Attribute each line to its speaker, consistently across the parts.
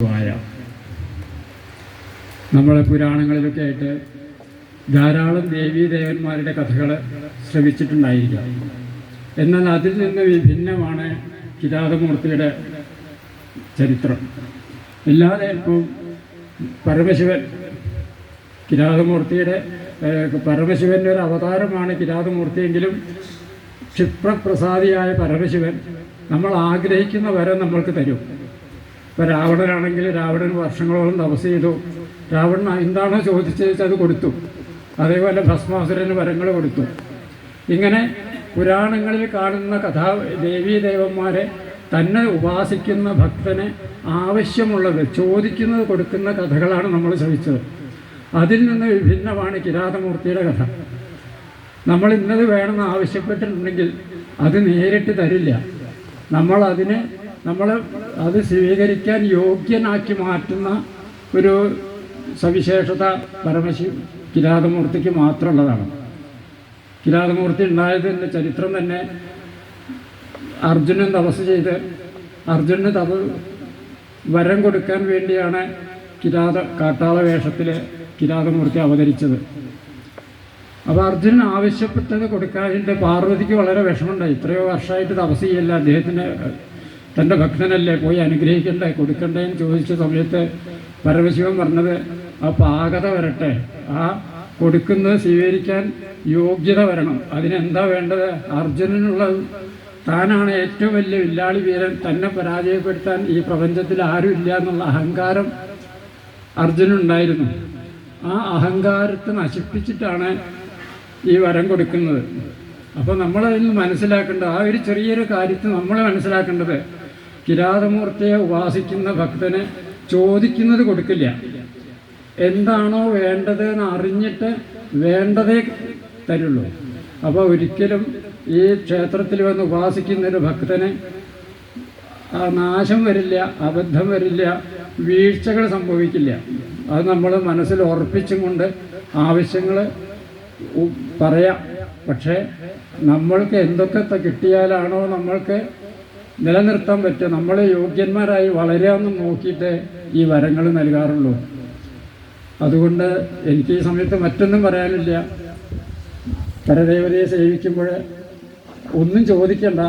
Speaker 1: ആയ നമ്മളെ പുരാണങ്ങളിലൊക്കെ ആയിട്ട് ധാരാളം ദേവീ ദേവന്മാരുടെ കഥകൾ ശ്രമിച്ചിട്ടുണ്ടായിരിക്കാം എന്നാൽ അതിൽ നിന്ന് വിഭിന്നമാണ് കിരാതമൂർത്തിയുടെ ചരിത്രം. എല്ലാതെ ഇപ്പം പരമശിവൻ കിരാതമൂർത്തിയുടെ പരമശിവന്റെ ഒരു അവതാരമാണ് കിരാതമൂർത്തിയെങ്കിലും ക്ഷിപ്രപ്രസാദിയായ പരമശിവൻ നമ്മൾ ആഗ്രഹിക്കുന്ന വരെ നമ്മൾക്ക് തരും. ഇപ്പം രാവണനാണെങ്കിൽ രാവണൻ വർഷങ്ങളോളം തപസ് ചെയ്തു രാവണൻ എന്താണോ ചോദിച്ചത് അത് കൊടുത്തു. അതേപോലെ ഭസ്മാസുരന് വരങ്ങൾ കൊടുത്തു. ഇങ്ങനെ പുരാണങ്ങളിൽ കാണുന്ന കഥാ ദേവീ ദേവന്മാരെ തന്നെ ഉപാസിക്കുന്ന ഭക്തന് ആവശ്യമുള്ളത് ചോദിക്കുന്നത് കൊടുക്കുന്ന കഥകളാണ് നമ്മൾ ശ്രമിച്ചത് അതിൽ നിന്ന് വിഭിന്നമാണ് കിരാതമൂർത്തിയുടെ കഥ. നമ്മൾ ഇന്നത് വേണമെന്ന് ആവശ്യപ്പെട്ടിട്ടുണ്ടെങ്കിൽ അത് നേരിട്ട് തരില്ല. നമ്മൾ അതിനെ നമ്മൾ അത് സ്വീകരിക്കാൻ യോഗ്യനാക്കി മാറ്റുന്ന ഒരു സവിശേഷത പരമശി കിരാതമൂർത്തിക്ക് മാത്രമുള്ളതാണ്. കിരാതമൂർത്തി ഉണ്ടായതിന്റെ ചരിത്രം തന്നെ അർജുനൻ തപസ് ചെയ്ത് അർജുനന് തപ വരം കൊടുക്കാൻ വേണ്ടിയാണ് കിരാത കാട്ടാള വേഷത്തിൽ കിരാതമൂർത്തി അവതരിച്ചത്. അപ്പോൾ അർജുനൻ ആവശ്യപ്പെട്ടത് കൊടുക്കാതിന്റെ പാർവതിക്ക് വളരെ വിഷമമുണ്ടായി. ഇത്രയോ വർഷമായിട്ട് തപസ് ചെയ്യല്ല. അദ്ദേഹത്തിന് തന്റെ ഭക്തനല്ലേ പോയി അനുഗ്രഹിക്കണ്ടേ കൊടുക്കണ്ടേ എന്ന് ചോദിച്ച സമയത്ത് പരമശിവൻ പറഞ്ഞത് ആ പാകത വരട്ടെ. ആ കൊടുക്കുന്നത് സ്വീകരിക്കാൻ യോഗ്യത വരണം. അതിനെന്താ വേണ്ടത്? അർജുനനുള്ളത് താനാണ് ഏറ്റവും വലിയ വില്ലാളി വീരൻ. തന്നെ പരാജയപ്പെടുത്താൻ ഈ പ്രപഞ്ചത്തിൽ ആരുമില്ല എന്നുള്ള അഹങ്കാരം അർജുനുണ്ടായിരുന്നു. ആ അഹങ്കാരത്തെ നശിപ്പിച്ചിട്ടാണ് ഈ വരം കൊടുക്കുന്നത്. അപ്പോൾ നമ്മളതിൽ നിന്ന് മനസ്സിലാക്കേണ്ടത് ആ ഒരു ചെറിയൊരു കാര്യത്തിൽ നമ്മൾ മനസ്സിലാക്കേണ്ടത് കിരാതമൂർത്തിയെ ഉപാസിക്കുന്ന ഭക്തന് ചോദിക്കുന്നത് കൊടുക്കില്ല. എന്താണോ വേണ്ടത് എന്ന് അറിഞ്ഞിട്ട് വേണ്ടതേ തരുള്ളൂ. അപ്പോൾ ഒരിക്കലും ഈ ക്ഷേത്രത്തിൽ വന്ന് ഉപാസിക്കുന്ന ഒരു ഭക്തന് നാശം വരില്ല അബദ്ധം വരില്ല വീഴ്ചകൾ സംഭവിക്കില്ല. അത് നമ്മൾ മനസ്സിൽ ഉറപ്പിച്ചും കൊണ്ട് ആവശ്യങ്ങൾ പറയാം. പക്ഷേ നമ്മൾക്ക് എന്തൊക്കെ കിട്ടിയാലാണോ നമ്മൾക്ക് നിലനിർത്താൻ പറ്റുക. നമ്മളെ യോഗ്യന്മാരായി വളരാമെന്ന് നോക്കിയിട്ട് ഈ വരങ്ങൾ നൽകാറുള്ളൂ. അതുകൊണ്ട് എനിക്ക് ഈ സമയത്ത് മറ്റൊന്നും പറയാനില്ല. പരദേവതയെ സേവിക്കുമ്പോൾ ഒന്നും ചോദിക്കണ്ട.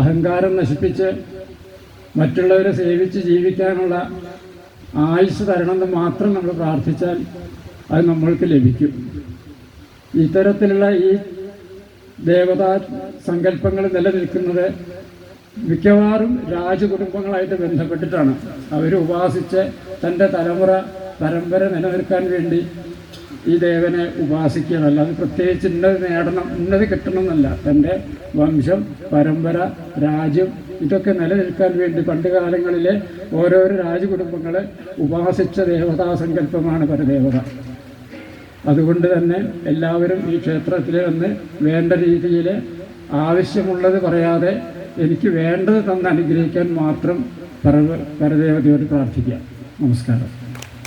Speaker 1: അഹങ്കാരം നശിപ്പിച്ച് മറ്റുള്ളവരെ സേവിച്ച് ജീവിക്കാനുള്ള ആയുസ് തരണമെന്ന് മാത്രം നമ്മൾ പ്രാർത്ഥിച്ചാൽ അത് നമ്മൾക്ക് ലഭിക്കും. ഇത്തരത്തിലുള്ള ഈ ദേവതാ സങ്കല്പങ്ങൾ നിലനിൽക്കുന്നത് മിക്കവാറും രാജകുടുംബങ്ങളായിട്ട് ബന്ധപ്പെട്ടിട്ടാണ് അവർ ഉപാസിച്ച് തന്റെ തലമുറ പരമ്പര നിലനിൽക്കാൻ വേണ്ടി ഈ ദേവനെ ഉപാസിക്കുകയാണ്. അത് പ്രത്യേകിച്ച് ഇന്നത് നേടണം ഇന്നത് കിട്ടണം എന്നല്ല തന്റെ വംശം പരമ്പര രാജ്യം ഇതൊക്കെ നിലനിൽക്കാൻ വേണ്ടി പണ്ട് കാലങ്ങളിലെ ഓരോരോ രാജകുടുംബങ്ങളെ ഉപാസിച്ച ദേവതാ സങ്കല്പമാണ് പരദേവത. അതുകൊണ്ട് തന്നെ എല്ലാവരും ഈ ക്ഷേത്രത്തിൽ വന്ന് വേണ്ട രീതിയിൽ ആവശ്യമുള്ളത് പറയാതെ എനിക്ക് വേണ്ടത് തന്ന് അനുഗ്രഹിക്കാൻ മാത്രം പര പരദേവതയോട് പ്രാർത്ഥിക്കാം. നമസ്കാരം.